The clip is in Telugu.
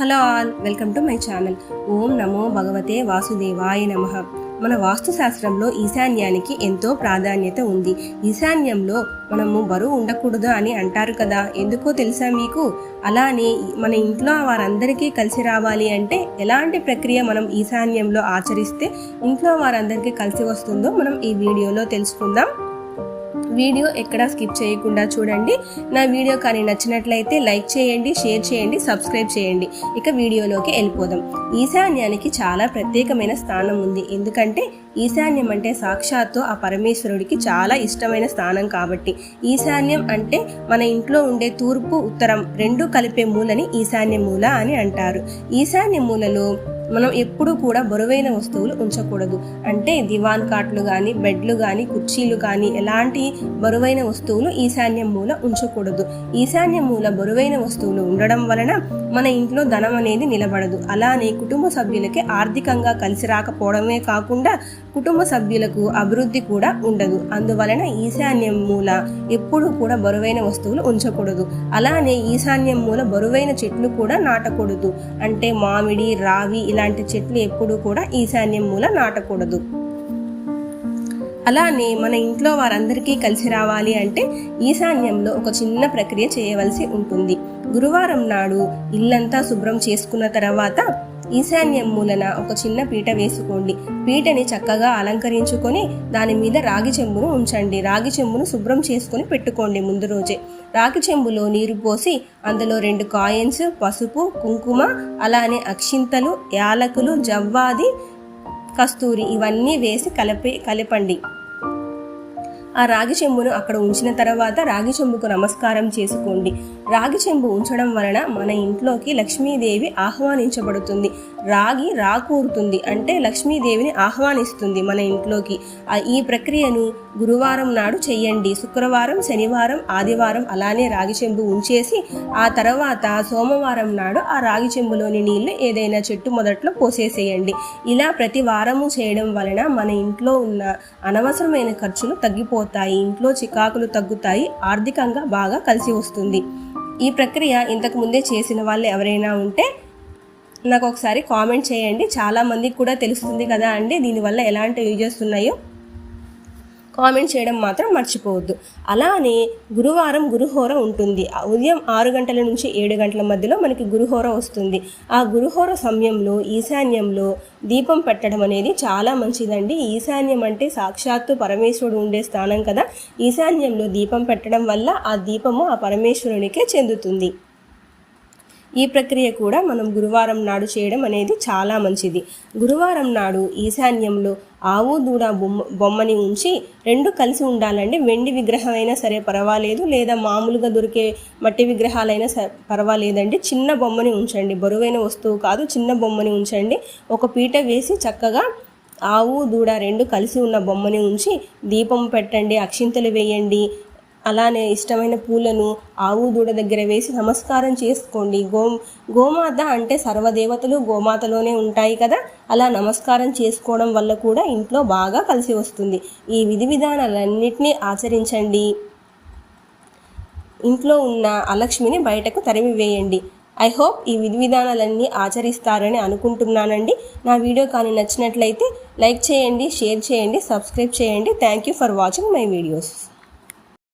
Hello all welcome to my channel. ఓం నమో భగవతే వాసుదేవాయ నమ. మన వాస్తు శాస్త్రంలో ఈశాన్యానికి ఎంతో ప్రాధాన్యత ఉంది. ఈశాన్యంలో మనము బరువు ఉండకూడదు అని అంటారు కదా. ఎందుకో తెలుసా మీకు? అలానే మన ఇంట్లో వారందరికీ కలిసి రావాలి అంటే ఎలాంటి ప్రక్రియ మనం ఈశాన్యంలో ఆచరిస్తే ఇంట్లో వారందరికీ కలిసి వస్తుందో మనం ఈ వీడియోలో తెలుసుకుందాం. వీడియో ఎక్కడా స్కిప్ చేయకుండా చూడండి. నా వీడియో కానీ నచ్చినట్లయితే లైక్ చేయండి షేర్ చేయండి సబ్స్క్రైబ్ చేయండి. ఇక వీడియోలోకి వెళ్ళిపోదాం. ఈశాన్యానికి చాలా ప్రత్యేకమైన స్థానం ఉంది. ఎందుకంటే ఈశాన్యం అంటే సాక్షాత్తు ఆ పరమేశ్వరుడికి చాలా ఇష్టమైన స్థానం కాబట్టి. ఈశాన్యం అంటే మన ఇంట్లో ఉండే తూర్పు ఉత్తరం రెండు కలిపే మూలని ఈశాన్య మూల అని అంటారు. ఈశాన్య మూలలో మనం ఎప్పుడూ కూడా బరువైన వస్తువులు ఉంచకూడదు. అంటే దివాన్ కాట్లు కానీ బెడ్లు కానీ కుర్చీలు కానీ ఎలాంటి బరువైన వస్తువులు ఈశాన్యం మూల ఉంచకూడదు. ఈశాన్యం మూల బరువైన వస్తువులు ఉండడం వలన మన ఇంట్లో ధనం అనేది నిలబడదు. అలానే కుటుంబ సభ్యులకి ఆర్థికంగా కలిసి రాకపోవడమే కాకుండా కుటుంబ సభ్యులకు అభివృద్ధి కూడా ఉండదు. అందువలన ఈశాన్యం మూల ఎప్పుడూ కూడా బరువైన వస్తువులు ఉంచకూడదు. అలానే ఈశాన్యం మూల బరువైన చెట్లు కూడా నాటకూడదు. అంటే మామిడి రావి ఇలాంటి చెట్లు ఎప్పుడూ కూడా ఈశాన్యం మూల నాటకూడదు. అలానే మన ఇంట్లో వారందరికీ కలిసి రావాలి అంటే ఈశాన్యంలో ఒక చిన్న ప్రక్రియ చేయవలసి ఉంటుంది. గురువారం నాడు ఇల్లంతా శుభ్రం చేసుకున్న తర్వాత ఈశాన్యం మూలన ఒక చిన్న పీట వేసుకోండి. పీటని చక్కగా అలంకరించుకొని దాని మీద రాగి చెంబును ఉంచండి. రాగి చెంబును శుభ్రం చేసుకొని పెట్టుకోండి ముందు రోజే. రాగి చెంబులో నీరు పోసి అందులో రెండు కాయిన్స్ పసుపు కుంకుమ అలానే అక్షింతలు యాలకులు జవ్వాది కస్తూరి ఇవన్నీ వేసి కలిపి కలపండి. ఆ రాగి చెంబును అక్కడ ఉంచిన తర్వాత రాగి చెంబుకు నమస్కారం చేసుకోండి. రాగి చెంబు ఉంచడం వలన మన ఇంట్లోకి లక్ష్మీదేవి ఆహ్వానించబడుతుంది. రాగి రాకూరుతుంది అంటే లక్ష్మీదేవిని ఆహ్వానిస్తుంది మన ఇంట్లోకి. ఈ ప్రక్రియను గురువారం నాడు చెయ్యండి. శుక్రవారం శనివారం ఆదివారం అలానే రాగి చెంబు ఉంచేసి ఆ తర్వాత సోమవారం నాడు ఆ రాగి చెంబులోని నీళ్ళు ఏదైనా చెట్టు మొదట్లో పోసేసేయండి. ఇలా ప్రతి వారము చేయడం వలన మన ఇంట్లో ఉన్న అనవసరమైన ఖర్చులు తగ్గిపోతాయి. ఇంట్లో చికాకులు తగ్గుతాయి. ఆర్థికంగా బాగా కలిసి వస్తుంది. ఈ ప్రక్రియ ఇంతకు ముందే చేసిన వాళ్ళు ఎవరైనా ఉంటే నాకు ఒకసారి కామెంట్ చేయండి. చాలామందికి కూడా తెలుస్తుంది కదా అండి దీనివల్ల ఎలాంటి యూజెస్ ఉన్నాయో. కామెంట్ చేయడం మాత్రం మర్చిపోవద్దు. అలానే గురువారం గురుహోర ఉంటుంది. ఉదయం ఆరు గంటల నుంచి ఏడు గంటల మధ్యలో మనకి గురుహోర వస్తుంది. ఆ గురుహోర సమయంలో ఈశాన్యంలో దీపం పెట్టడం అనేది చాలా మంచిదండి. ఈశాన్యం అంటే సాక్షాత్తు పరమేశ్వరుడు ఉండే స్థానం కదా. ఈశాన్యంలో దీపం పెట్టడం వల్ల ఆ దీపము ఆ పరమేశ్వరునికే చెందుతుంది. ఈ ప్రక్రియ కూడా మనం గురువారం నాడు చేయడం అనేది చాలా మంచిది. గురువారం నాడు ఈశాన్యంలో ఆవు దూడ బొమ్మ బొమ్మని ఉంచి రెండు కలిసి ఉండాలండి. వెండి విగ్రహం అయినా సరే పర్వాలేదు లేదా మామూలుగా దొరికే మట్టి విగ్రహాలైనా సరే పర్వాలేదండి. చిన్న బొమ్మని ఉంచండి. బరువైన వస్తువు కాదు చిన్న బొమ్మని ఉంచండి. ఒక పీట వేసి చక్కగా ఆవు దూడ రెండు కలిసి ఉన్న బొమ్మని ఉంచి దీపం పెట్టండి అక్షింతలు వేయండి అలానే ఇష్టమైన పూలను ఆవు దూడ దగ్గర వేసి నమస్కారం చేసుకోండి. గో గోమాత అంటే సర్వదేవతలు గోమాతలోనే ఉంటాయి కదా? అలా నమస్కారం చేసుకోవడం వల్ల కూడా ఇంట్లో బాగా కలిసి వస్తుంది. ఈ విధి విధానాలన్నింటినీ ఆచరించండి. ఇంట్లో ఉన్న అలక్ష్మిని బయటకు తరిమివేయండి. ఐ హోప్ ఈ విధి విధానాలన్నీ ఆచరిస్తారని అనుకుంటున్నానండి. నా వీడియో కానీ నచ్చినట్లయితే లైక్ చేయండి షేర్ చేయండి సబ్స్క్రైబ్ చేయండి. Thank you for watching my videos.